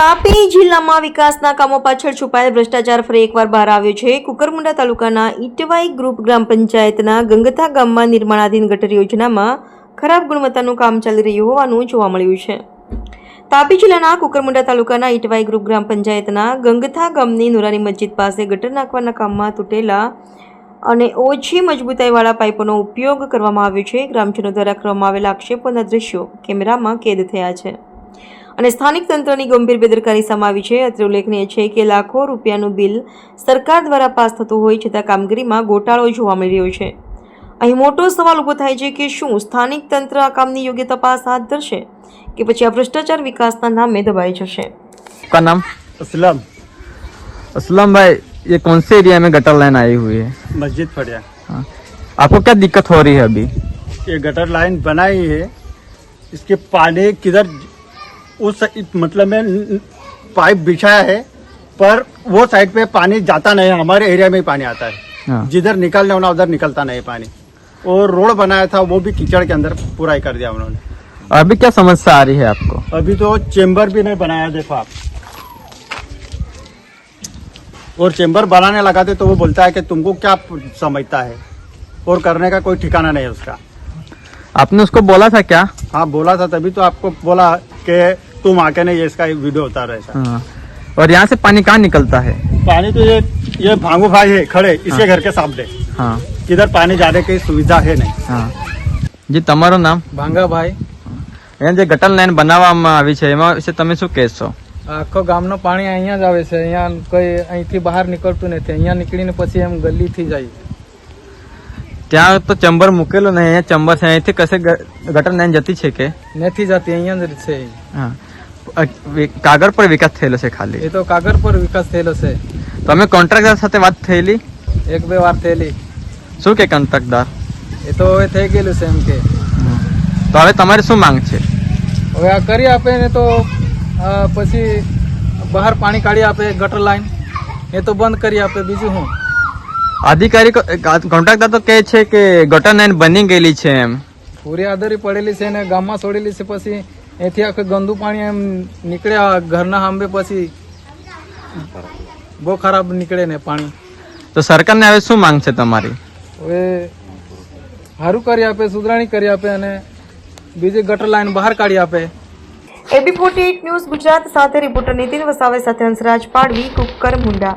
તાપી જિલ્લામાં વિકાસના કામો પાછળ છુપાયેલ ભ્રષ્ટાચાર ફરી એકવાર બહાર આવ્યો છે. કુકરમુંડા તાલુકાના ઇટવાઈ ગ્રુપ ગ્રામ પંચાયતના ગંગથા ગામમાં નિર્માણાધીન ગટર યોજનામાં ખરાબ ગુણવત્તાનું કામ ચાલી રહ્યું હોવાનું જોવા મળ્યું છે. તાપી જિલ્લાના કુકરમુંડા તાલુકાના ઈટવાઈ ગ્રુપ ગ્રામ પંચાયતના ગંગથા ગામની નુરાની મસ્જિદ પાસે ગટર નાખવાના કામમાં તૂટેલા અને ઓછી મજબૂતાઈવાળા પાઇપોનો ઉપયોગ કરવામાં આવ્યો છે. ગ્રામજનો દ્વારા કરવામાં આવેલા આક્ષેપોના દ્રશ્યો કેમેરામાં કેદ થયા છે. અને સ્થાનિક તંત્રની ગંભીર બેદરકારી સામે આવી છે અત્રે ઉલ્લેખનીય છે કે લાખો રૂપિયાનું બિલ સરકાર દ્વારા પાસ થતું હોય છતાં કામગીરીમાં ગોટાળો જોવા મળી રહ્યો છે અહીં મોટો સવાલ ઊભો થાય છે કે શું સ્થાનિક તંત્ર આ કામની યોગ્ય તપાસ હાથ ધરશે કે પછી આ ભ્રષ્ટાચાર વિકાસના નામે દબાઈ જશે आपका नाम असलम असलम भाई ये कौन से एरिया में गटर लाइन आई हुई है मस्जिद फड़िया हाँ। आपको क्या दिक्कत हो रही है अभी ये गटर लाइन बनाई है इसके पानी किधर उस मतलब में पाइप बिछाया है पर वो साइड पे पानी जाता नहीं है हमारे एरिया में ही पानी आता है। हाँ। जिधर निकलने होना उधर निकलता नहीं पानी। और रोड बनाया था वो भी कीचड़ के अंदर पूरा ही कर दिया उन्होंने। अभी क्या समस्या आ रही है आपको? अभी तो चेम्बर भी नहीं बनाया देखो आप। और चेम्बर बनाने लगाते तो वो बोलता है कि तुमको क्या समझता है और करने का कोई ठिकाना नहीं है उसका। आपने उसको बोला था क्या? हाँ बोला था तभी तो आपको बोला कि तुम आके नहीं ये इसका वीडियो उतारो ऐसा हाँ। और यहाँ से पानी कहाँ निकलता है पानी तो ये ये भांगू भाई है खड़े इसके घर के सामने हाँ किधर पानी जाने की सुविधा है नहीं હા જી તમારું નામ ભાંગાભાઈ અહીંયા જે ગટર લાઈન બનાવવામાં આવી છે એમાં વિશે તમે શું કહેશો આખો ગામનો પાણી અહીંયા જ આવે છે અહીંયા કોઈ અહીંથી બહાર નીકળતું નથી અહીંયા નીકળીને પછી એમ ગલીથી જાય ત્યાં તો ચંબર મૂકેલો ને અહીંયા ચંબર છે અહીંથી કશે ગ- ગટર લાઈન જતી છે કે નથી જતી અહીંયા જ છે હા અ, વિ- કાગળ પર વિકાસ થયેલો છે ખાલી? એ તો કાગળ પર વિકાસ થયેલો છે. તમે કોન્ટ્રાક્ટર સાથે વાત થયેલી? એક બે વાર થયેલી. શું કે કોન્ટ્રાક્ટર? એ તો હવે થઈ ગયેલું છે એમ કે. તો હવે તમારી શું માંગ છે? હવે આ કરી આપે ને તો પછી બહાર પાણી કાઢી આપે ગટર લાઈન. એ તો બંધ કરી આપે બીજું શું? અધિકારી કોન્ટ્રાક્ટર તો કહે છે કે ગટર લાઈન બની ગયેલી છે એમ. પૂરી આદરી પડેલી છે ને ગામમાં છોડેલી છે પછી એથી આખું ગંદુ પાણી એમ નીકળ્યા ઘરના સાંભે પછી બહુ ખરાબ નીકળે ને પાણી. તો સરકારને હવે શું માંગ છે તમારી? હવે સારું કરી આપે સુધરાણી કરી આપે અને બીજી ગટર લાઈન બહાર કાઢી આપે. એબી ફોર્ટી ન્યૂઝ ગુજરાત સાથે રિપોર્ટર નીતિન વસાવે સાથે હંસરાજ પાડવી કુકર મુંડા.